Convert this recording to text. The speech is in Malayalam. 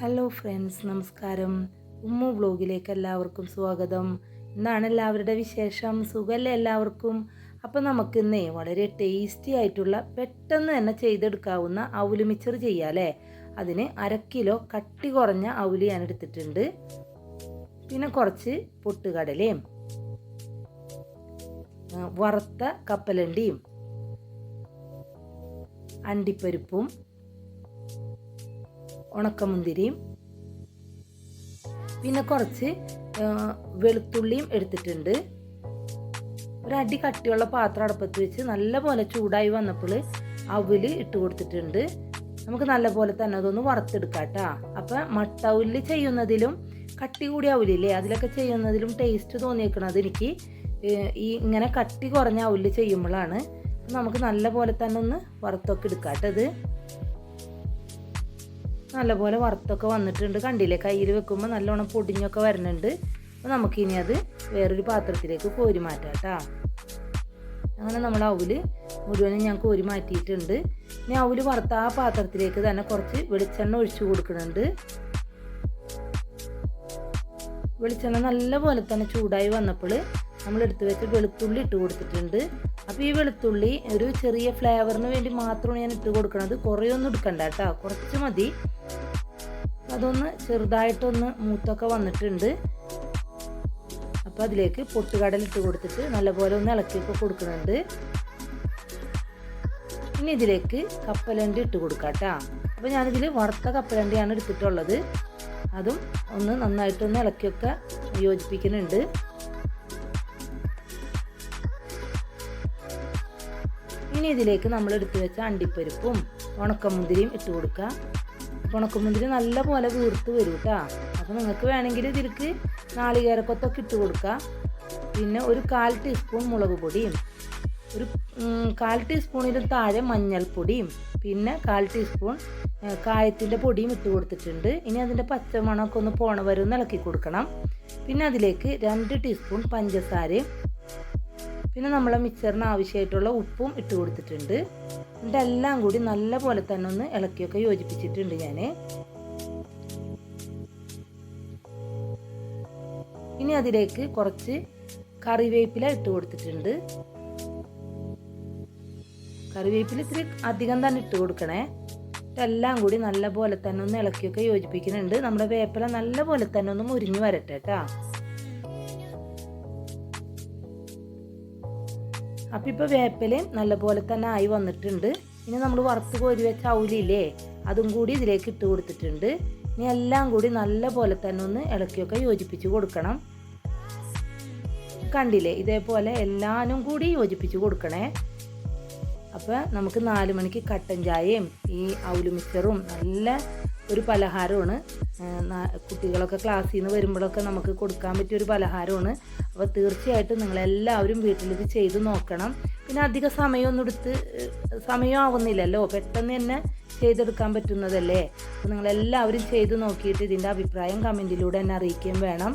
ഹലോ ഫ്രണ്ട്സ് നമസ്കാരം. ഉമ്മു ബ്ലോഗിലേക്ക് എല്ലാവർക്കും സ്വാഗതം. ഇന്നാണ് എല്ലാവരുടെ വിശേഷം. സുഖമല്ലേ എല്ലാവർക്കും? അപ്പോൾ നമുക്ക് ഇന്നേ വളരെ ടേസ്റ്റി ആയിട്ടുള്ള പെട്ടെന്ന് തന്നെ ചെയ്തെടുക്കാവുന്ന അവൽ മിച്ചർ ചെയ്യാല്ലേ അതിന് അര കിലോ കട്ടി കുറഞ്ഞ അവൽ ഞാൻ എടുത്തിട്ടുണ്ട്. പിന്നെ കുറച്ച് പൊട്ടുകടലയും വറുത്ത കപ്പലണ്ടിയും അണ്ടിപ്പരിപ്പും ഉണക്കമുന്തിരിയും പിന്നെ കുറച്ച് വെളുത്തുള്ളിയും എടുത്തിട്ടുണ്ട്. ഒരടി കട്ടിയുള്ള പാത്രം അടുപ്പത്ത് വെച്ച് നല്ലപോലെ ചൂടായി വന്നപ്പോൾ അവൽ ഇട്ട് കൊടുത്തിട്ടുണ്ട്. നമുക്ക് നല്ലപോലെ തന്നെ അതൊന്ന് വറുത്തെടുക്കാം കേട്ടോ. അപ്പം മട്ടൗൽ ചെയ്യുന്നതിലും കട്ടി കൂടിയ അവലില്ലേ അതിലൊക്കെ ചെയ്യുന്നതിലും ടേസ്റ്റ് തോന്നിയേക്കണത് എനിക്ക്. ഈ ഇങ്ങനെ കട്ടി കുറഞ്ഞ അവൽ ചെയ്യുമ്പോഴാണ്. നമുക്ക് നല്ലപോലെ തന്നെ ഒന്ന് വറുത്തൊക്കെ എടുക്കാം കേട്ടത് നല്ലപോലെ വറുത്തൊക്കെ വന്നിട്ടുണ്ട്. കണ്ടില്ലേ? കയ്യിൽ വെക്കുമ്പോൾ നല്ലോണം പൊടിഞ്ഞൊക്കെ വരുന്നുണ്ട് അപ്പോൾ നമുക്കിനി അത് വേറൊരു പാത്രത്തിലേക്ക് കോരി മാറ്റാം കേട്ടോ. അങ്ങനെ നമ്മൾ അവൽ മുഴുവനും ഞാൻ കോരി മാറ്റിയിട്ടുണ്ട്. ഇനി അവൽ വറുത്ത ആ പാത്രത്തിലേക്ക് തന്നെ കുറച്ച് വെളിച്ചെണ്ണ ഒഴിച്ചു കൊടുക്കുന്നുണ്ട്. വെളിച്ചെണ്ണ നല്ലപോലെ തന്നെ ചൂടായി വന്നപ്പോൾ നമ്മൾ എടുത്തു വെച്ച വെളുത്തുള്ളി ഇട്ട് കൊടുത്തിട്ടുണ്ട്. അപ്പോൾ ഈ വെളുത്തുള്ളി ഒരു ചെറിയ ഫ്ലേവറിന് വേണ്ടി മാത്രമാണ് ഞാൻ ഇട്ട് കൊടുക്കുന്നത്. കുറേയൊന്നും എടുക്കണ്ട കേട്ടോ. കുറച്ച് മതി. അതൊന്ന് ചെറുതായിട്ടൊന്ന് മൂത്തൊക്കെ വന്നിട്ടുണ്ട്. അപ്പോൾ അതിലേക്ക് പൊട്ടുകടൽ ഇട്ട് കൊടുത്തിട്ട് നല്ലപോലെ ഒന്ന് ഇളക്കിയൊക്കെ കൊടുക്കുന്നുണ്ട്. ഇനി ഇതിലേക്ക് കപ്പലണ്ടി ഇട്ട് കൊടുക്കാം കേട്ടോ. അപ്പോൾ ഞാനിതിൽ വറുത്ത കപ്പലണ്ടിയാണ് എടുത്തിട്ടുള്ളത്. അതും ഒന്ന് നന്നായിട്ടൊന്ന് ഇളക്കിയൊക്കെ യോജിപ്പിക്കുന്നുണ്ട്. ഇനി ഇതിലേക്ക് നമ്മൾ എടുത്തു വെച്ച അണ്ടിപ്പരിപ്പും ഉണക്കമുന്തിരിയും ഇട്ട് കൊടുക്കുക അപ്പോൾ നല്ല പോലെ വീർത്ത് വരും കേട്ടോ. അപ്പോൾ നിങ്ങൾക്ക് വേണമെങ്കിൽ ഇതിലേക്ക് നാളികേരക്കൊത്തൊക്കെ ഇട്ട് കൊടുക്കുക പിന്നെ ഒരു കാൽ ടീസ്പൂൺ മുളക് പൊടിയും ഒരു കാൽ ടീസ്പൂണിലും താഴെ മഞ്ഞൾപ്പൊടിയും പിന്നെ കാൽ ടീസ്പൂൺ കായത്തിന്റെ പൊടിയും ഇട്ട് കൊടുത്തിട്ടുണ്ട്. ഇനി അതിന്റെ പച്ചമണമൊക്കെ ഒന്ന് പോണ വരെ ഒന്ന് ഇളക്കി കൊടുക്കണം. പിന്നെ അതിലേക്ക് രണ്ട് ടീസ്പൂൺ പഞ്ചസാരയും പിന്നെ നമ്മളെ മിക്സറിന് ആവശ്യമായിട്ടുള്ള ഉപ്പും ഇട്ട് കൊടുത്തിട്ടുണ്ട്. ഇതെല്ലാം കൂടി നല്ല പോലെ തന്നെ ഒന്ന് ഇളക്കിയൊക്കെ യോജിപ്പിച്ചിട്ടുണ്ട് ഞാൻ ഇനി അതിലേക്ക് കുറച്ച് കറിവേപ്പില ഇട്ട് കൊടുത്തിട്ടുണ്ട്. കറിവേപ്പില ഇത്തിരി അധികം തന്നെ ഇട്ട് കൊടുക്കണേ. എല്ലാം കൂടി നല്ല പോലെ തന്നെ ഒന്ന് ഇളക്കിയൊക്കെ യോജിപ്പിക്കുന്നുണ്ട്. നമ്മുടെ വേപ്പില നല്ല പോലെ തന്നെ ഒന്ന് മുരിഞ്ഞു വരട്ടെ കേട്ടോ. അപ്പം ഇപ്പോൾ വേപ്പിലയും നല്ലപോലെ തന്നെ ആയി വന്നിട്ടുണ്ട്. ഇനി നമ്മൾ വറുത്ത് കോരി വെച്ച ഔലില്ലേ അതും കൂടി ഇതിലേക്ക് ഇട്ട് കൊടുത്തിട്ടുണ്ട്. ഇനി എല്ലാം കൂടി നല്ലപോലെ തന്നെ ഒന്ന് ഇളക്കിയൊക്കെ യോജിപ്പിച്ച് കൊടുക്കണം. കണ്ടില്ലേ? ഇതേപോലെ എല്ലാനും കൂടി യോജിപ്പിച്ച് കൊടുക്കണേ. അപ്പോൾ നമുക്ക് നാല് മണിക്ക് കട്ടൻ ചായയും ഈ ഔലു മിക്സറും നല്ല ഒരു പലഹാരമാണ്. കുട്ടികളൊക്കെ ക്ലാസ്സിൽ നിന്ന് വരുമ്പോഴൊക്കെ നമുക്ക് കൊടുക്കാൻ പറ്റിയ ഒരു പലഹാരമാണ്. അപ്പോൾ തീർച്ചയായിട്ടും നിങ്ങളെല്ലാവരും വീട്ടിൽ ഇത് ചെയ്ത് നോക്കണം. പിന്നെ അധിക സമയമൊന്നും എടുത്ത് സമയം ആവുന്നില്ലല്ലോ പെട്ടെന്ന് തന്നെ ചെയ്തെടുക്കാൻ പറ്റുന്നതല്ലേ? അപ്പോൾ നിങ്ങളെല്ലാവരും ചെയ്ത് നോക്കിയിട്ട് ഇതിന്റെ അഭിപ്രായം കമന്റിലൂടെ എന്നെ അറിയിക്കുകയും വേണം.